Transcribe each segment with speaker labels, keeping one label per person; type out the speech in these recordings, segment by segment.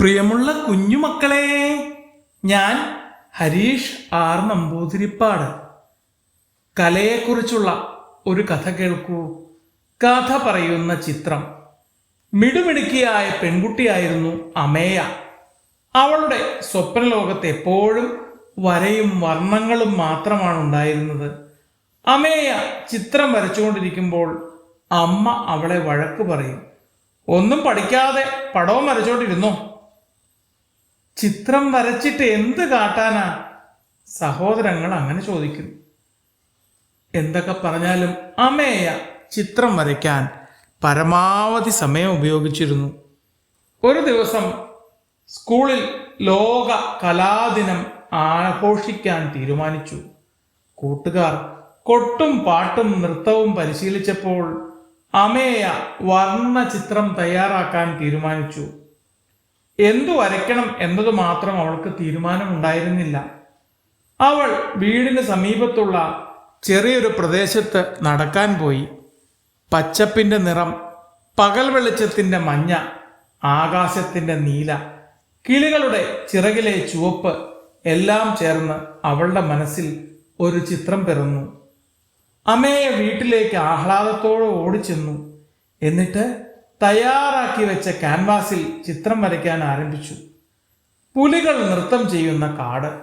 Speaker 1: പ്രിയമുള്ള കുഞ്ഞുമക്കളെ ഞാൻ ഹരീഷ് ആർ നമ്പൂതിരിപ്പാട്. കലയെക്കുറിച്ചുള്ള ഒരു കഥ കേൾക്കൂ. കഥ പറയുന്ന ചിത്രം. മിടുമിടുക്കിയായ പെൺകുട്ടിയായിരുന്നു അമേയ. അവളുടെ സ്വപ്നലോകത്ത് എപ്പോഴും വരയും വർണങ്ങളും മാത്രമാണ് ഉണ്ടായിരുന്നത് അമേയ ചിത്രം വരച്ചുകൊണ്ടിരിക്കുമ്പോൾ അമ്മ അവളെ വഴക്ക് പറയും. ഒന്നും പഠിക്കാതെ പടവും വരച്ചോണ്ടിരുന്നോ? ചിത്രം വരച്ചിട്ട് എന്ത് കാട്ടാനാ? സഹോദരങ്ങൾ അങ്ങനെ ചോദിക്കുന്നു എന്തൊക്കെ പറഞ്ഞാലും അമേയ ചിത്രം വരയ്ക്കാൻ പരമാവധി സമയം ഉപയോഗിച്ചിരുന്നു. ഒരു ദിവസം സ്കൂളിൽ ലോക കലാദിനം ആഘോഷിക്കാൻ തീരുമാനിച്ചു. കൂട്ടുകാർ കൊട്ടും പാട്ടും നൃത്തവും പരിശീലിച്ചപ്പോൾ അമേയ വർണ ചിത്രം തയ്യാറാക്കാൻ തീരുമാനിച്ചു. എന്തു വരയ്ക്കണം എന്നത് മാത്രം അവൾക്ക് തീരുമാനമുണ്ടായിരുന്നില്ല. അവൾ വീടിന് സമീപത്തുള്ള ചെറിയൊരു പ്രദേശത്ത് നടക്കാൻ പോയി. പച്ചപ്പിന്റെ നിറം പകൽ വെളിച്ചത്തിന്റെ മഞ്ഞ ആകാശത്തിന്റെ നീല കിളികളുടെ ചിറകിലെ ചുവപ്പ് എല്ലാം ചേർന്ന് അവളുടെ മനസ്സിൽ ഒരു ചിത്രം പിറന്നു. അമ്മയെ വീട്ടിലേക്ക് ആഹ്ലാദത്തോടെ ഓടിച്ചെന്നു. എന്നിട്ട് തയ്യാറാക്കി വെച്ച ക്യാൻവാസിൽ ചിത്രം വരയ്ക്കാൻ ആരംഭിച്ചു. പുലികൾ നൃത്തം ചെയ്യുന്ന കാട്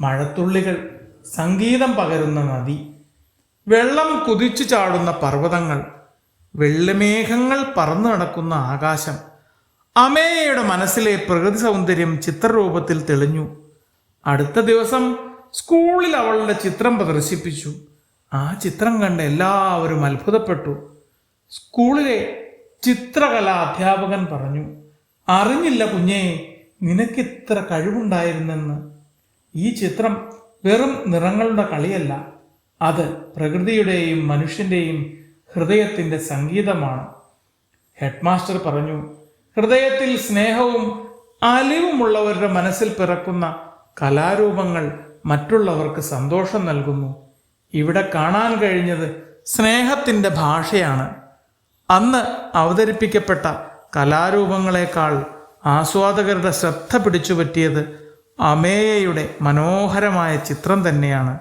Speaker 1: മഴത്തുള്ളികൾ സംഗീതം പകരുന്ന നദി വെള്ളം കുതിച്ചു ചാടുന്ന പർവതങ്ങൾ വെള്ളിമേഘങ്ങൾ പറന്നു നടക്കുന്ന ആകാശം അമേയയുടെ മനസ്സിലെ പ്രകൃതി സൗന്ദര്യം ചിത്രരൂപത്തിൽ തെളിഞ്ഞു. അടുത്ത ദിവസം സ്കൂളിൽ അവളുടെ ചിത്രം പ്രദർശിപ്പിച്ചു. ആ ചിത്രം കണ്ട് എല്ലാവരും അത്ഭുതപ്പെട്ടു. സ്കൂളിലെ ചിത്രകലാ അധ്യാപകൻ പറഞ്ഞു അറിഞ്ഞില്ല കുഞ്ഞേ നിനക്കിത്ര കഴിവുണ്ടായിരുന്നെന്ന്. ഈ ചിത്രം വെറും നിറങ്ങളുടെ കളിയല്ല അത് പ്രകൃതിയുടെയും മനുഷ്യന്റെയും ഹൃദയത്തിന്റെ സംഗീതമാണ്. ഹെഡ്മാസ്റ്റർ പറഞ്ഞു ഹൃദയത്തിൽ സ്നേഹവും അലിവുമുള്ളവരുടെ മനസ്സിൽ പിറക്കുന്ന കലാരൂപങ്ങൾ മറ്റുള്ളവർക്ക് സന്തോഷം നൽകുന്നു. ഇവിടെ കാണാൻ കഴിഞ്ഞത് സ്നേഹത്തിന്റെ ഭാഷയാണ്. അന്ന് അവതരിപ്പിക്കപ്പെട്ട കലാരൂപങ്ങളെക്കാൾ ആസ്വാദകരുടെ ശ്രദ്ധ പിടിച്ചുപറ്റിയത് അമേയയുടെ മനോഹരമായ ചിത്രം തന്നെയാണ്.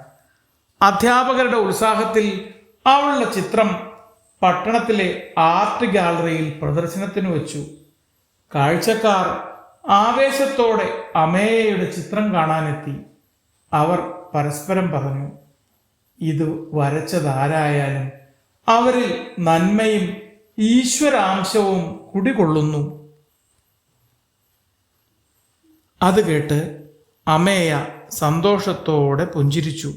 Speaker 1: അധ്യാപകരുടെ ഉത്സാഹത്തിൽ അവളുടെ ചിത്രം പട്ടണത്തിലെ ആർട്ട് ഗാലറിയിൽ പ്രദർശനത്തിന് വെച്ചു. കാഴ്ചക്കാർ ആവേശത്തോടെ അമേയയുടെ ചിത്രം കാണാനെത്തി. അവർ പരസ്പരം പറഞ്ഞു ഇത് വരച്ചതാരായാലും അവരിൽ നന്മയും ഈശ്വരാംശവും കുടികൊള്ളുന്നു. അത് കേട്ട് അമേയ സന്തോഷത്തോടെ പുഞ്ചിരിച്ചു.